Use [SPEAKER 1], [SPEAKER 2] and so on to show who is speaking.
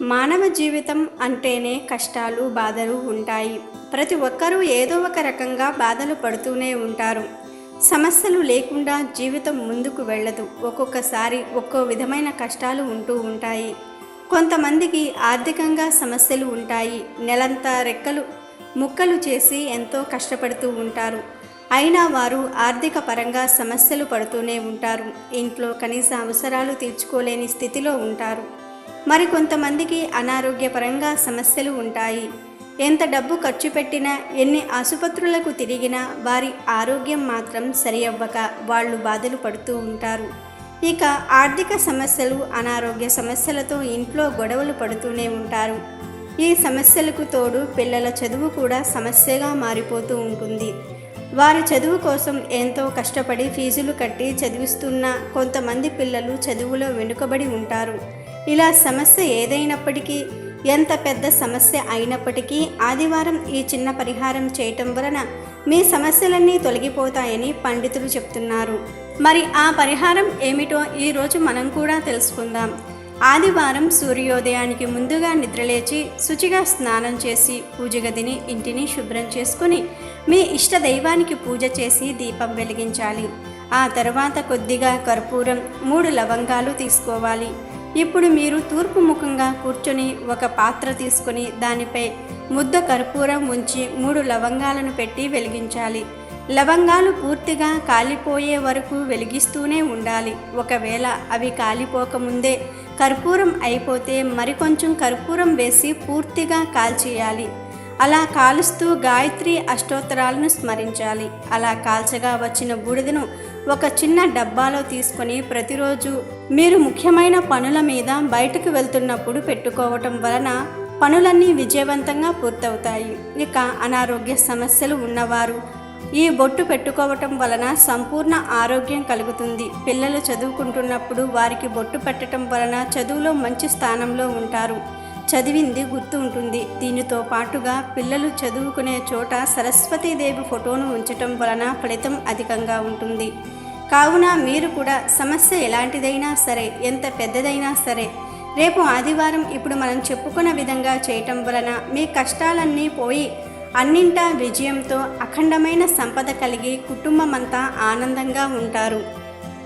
[SPEAKER 1] మానవ జీవితం అంటేనే కష్టాలు బాధలు ఉంటాయి. ప్రతి ఒక్కరూ ఏదో ఒక రకంగా బాధలు పడుతూనే ఉంటారు. సమస్యలు లేకుండా జీవితం ముందుకు వెళ్ళదు. ఒక్కొక్కసారి ఒక్కో విధమైన కష్టాలు ఉంటూ ఉంటాయి. కొంతమందికి ఆర్థికంగా సమస్యలు ఉంటాయి. నెలంతా రెక్కలు ముక్కలు చేసి ఎంతో కష్టపడుతూ ఉంటారు. అయినా వారు ఆర్థిక పరంగా సమస్యలు పడుతూనే ఉంటారు. ఇంట్లో కనీస అవసరాలు తీర్చుకోలేని స్థితిలో ఉంటారు. మరి కొంతమందికి అనారోగ్యపరంగా సమస్యలు ఉంటాయి. ఎంత డబ్బు ఖర్చు పెట్టినా ఎన్ని ఆసుపత్రులకు తిరిగినా వారి ఆరోగ్యం మాత్రం సరి అవ్వక వాళ్ళు బాధలు పడుతూ ఉంటారు. ఇక ఆర్థిక సమస్యలు అనారోగ్య సమస్యలతో ఇంట్లో గొడవలు పడుతూనే ఉంటారు. ఈ సమస్యలకు తోడు పిల్లల చదువు కూడా సమస్యగా మారిపోతూ ఉంటుంది. వారి చదువు కోసం ఎంతో కష్టపడి ఫీజులు కట్టి చదివిస్తున్న కొంతమంది పిల్లలు చదువులో వెనుకబడి ఉంటారు. ఇలా సమస్య ఏదైనప్పటికీ ఎంత పెద్ద సమస్య అయినప్పటికీ ఆదివారం ఈ చిన్న పరిహారం చేయటం వలన మీ సమస్యలన్నీ తొలగిపోతాయని పండితులు చెప్తున్నారు. మరి ఆ పరిహారం ఏమిటో ఈరోజు మనం కూడా తెలుసుకుందాం. ఆదివారం సూర్యోదయానికి ముందుగా నిద్రలేచి శుచిగా స్నానం చేసి పూజ గదిని ఇంటిని శుభ్రం చేసుకుని మీ ఇష్ట దైవానికి పూజ చేసి దీపం వెలిగించాలి. ఆ తర్వాత కొద్దిగా కర్పూరం మూడు లవంగాలు తీసుకోవాలి. ఇప్పుడు మీరు తూర్పు ముఖంగా కూర్చొని ఒక పాత్ర తీసుకొని దానిపై ముద్ద కర్పూరం ఉంచి మూడు లవంగాలను పెట్టి వెలిగించాలి. లవంగాలు పూర్తిగా కాలిపోయే వరకు వెలిగిస్తూనే ఉండాలి. ఒకవేళ అవి కాలిపోకముందే కర్పూరం అయిపోతే మరికొంచెం కర్పూరం వేసి పూర్తిగా కాల్చేయాలి. అలా కాలుస్తూ గాయత్రి అష్టోత్తరాలను స్మరించాలి. అలా కాల్చగా వచ్చిన బూడిదను ఒక చిన్న డబ్బాలో తీసుకొని ప్రతిరోజు మీరు ముఖ్యమైన పనుల మీద బయటకు వెళ్తున్నప్పుడు పెట్టుకోవటం వలన పనులన్నీ విజయవంతంగా పూర్తవుతాయి. ఇక అనారోగ్య సమస్యలు ఉన్నవారు ఈ బొట్టు పెట్టుకోవటం వలన సంపూర్ణ ఆరోగ్యం కలుగుతుంది. పిల్లలు చదువుకుంటున్నప్పుడు వారికి బొట్టు పెట్టడం వలన చదువులో మంచి స్థానంలో ఉంటారు. చదివింది గుర్తు ఉంటుంది దీనితో పాటుగా పిల్లలు చదువుకునే చోట సరస్వతీదేవి ఫోటోను ఉంచటం వలన ఫలితం అధికంగా ఉంటుంది. కావున మీరు కూడా సమస్య ఎలాంటిదైనా సరే ఎంత పెద్దదైనా సరే రేపు ఆదివారం ఇప్పుడు మనం చెప్పుకున్న విధంగా చేయటం వలన మీ కష్టాలన్నీ పోయి అన్నింటా విజయంతో అఖండమైన సంపద కలిగి కుటుంబమంతా ఆనందంగా ఉంటారు.